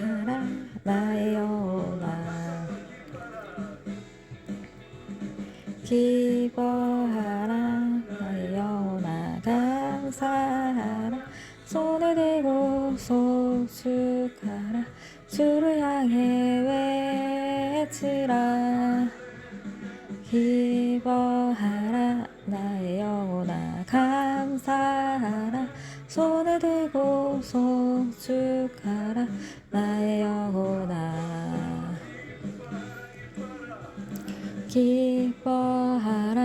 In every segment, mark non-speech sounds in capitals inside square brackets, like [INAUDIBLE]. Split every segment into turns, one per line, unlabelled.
가라 나의 영혼아 기뻐하라 나의 영혼아 감사하라 손을 들고 소축하라 주를 향해 외치라. 기뻐하라 기뻐하라.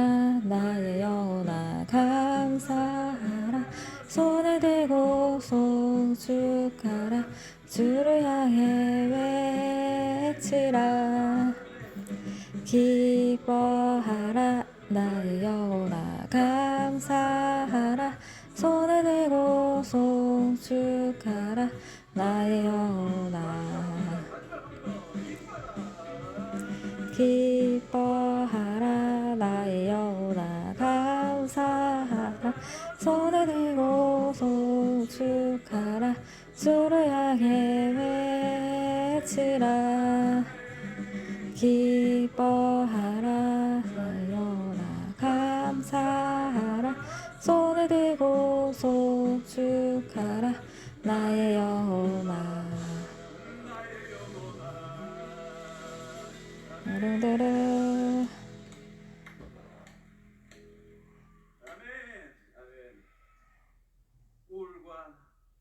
나의 영혼아 감사하라. 손을 들고 소축하라. 주를 향해 외치라. 기뻐하라. 나의 영혼아 감사하라. 손을 들고 소축하라. 나의 영혼아. 기 기뻐하라. 영혼아 감사하라. 손을 들고 소축하라. 나의 영혼아.
우울과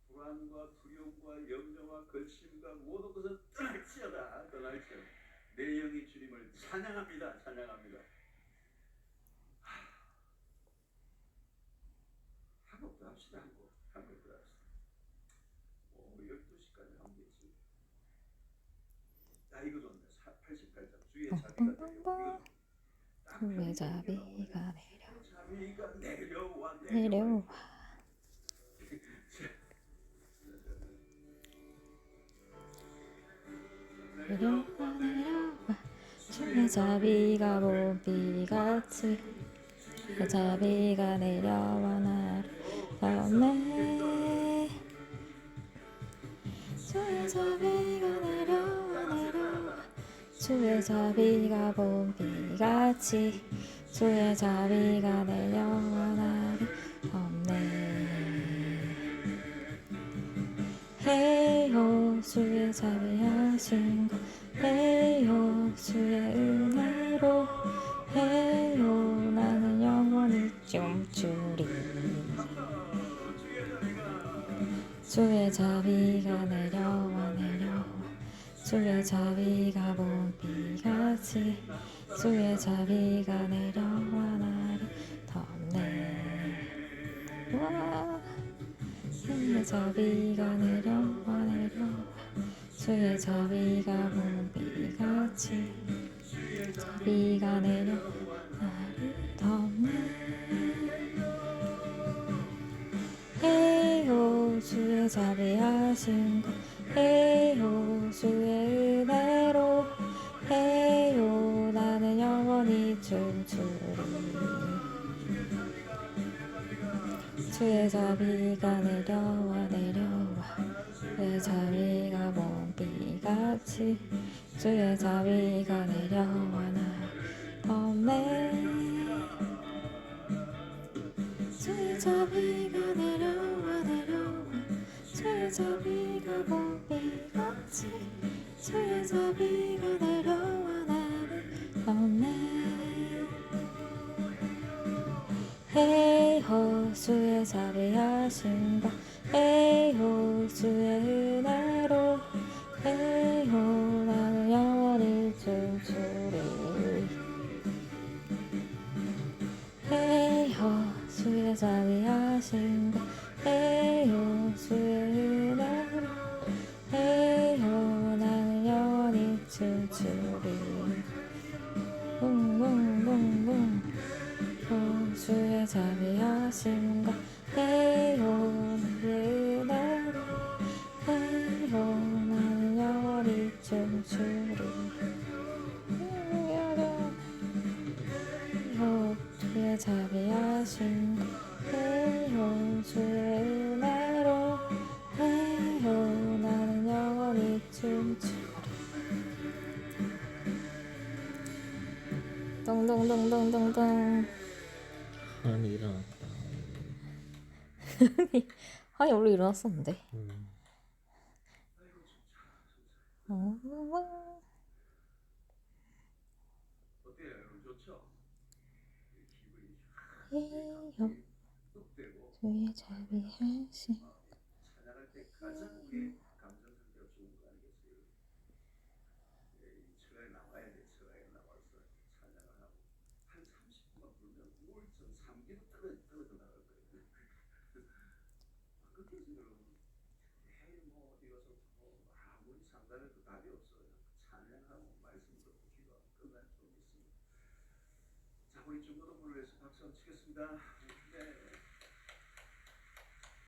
불안과 두려움과 염려와 근심과 모든 것을 떠날지어다. 떠날지어다. 내 영이 주님을 찬양합니다. 찬양합니다. 하. 한곡더 합시다. 한곡. 한곡더 합시다. 오, 12시까지 하면 되지. 아, 이거 좋네. 88장. 주의 자비가 딱
주의 자비가 내려
자비가 내려와
내려와 내려와 내려와 주의 자비가 봄비같이 주의 자비가 내려와 나를 덮네. 주의 자비가 내려와 내려와 주의 자비가 봄비같이 주의 자비가 내려와 나를 덮네. 헤이호 주의 자비하신 것 헤이호 주의 은혜로 헤이호 나는 영원히 춤추리. 주의 자비가 내려와 내려와. 주의 자비가 봄비같이 주의 자비가 내려와 나를 덮네. 와 주의 자비가 내려와 주의 자비가 봄비같이 자비가 내려 나를 덮네. 헤이호 주의 자비하신 것. 헤이호 주의 은혜로. 헤이호 나는 영원히 춤추리 주의 자비가 내려와 내려와. 주의 자비가 같이 주의 자비가 내려와 나 덮네 주의 자비가 내려와 내려와. 주의 자비가 봄비같이. 주의 자비가 내려와 나를 덮네 헤이호 주의 자비하신 바 헤이호 주의 은혜로 은혜로 헤이호 나는 영원히 춤추리 붕붕붕붕 은혜로 주의 자비하신 해요? 주의 은혜로 해요. 나는 영원히 춤추리 동동동동동
아니 일어났다. [LAUGHS]
아니 원래 일어났었는데.
음.
예요
주의 자비하신
그다음에 또 답이 없어요. 그 찬양하고 말씀으로 기도하고 끝날 수 있습니다. 자, 우리 중고등부를 위해서 박수 한번 치겠습니다.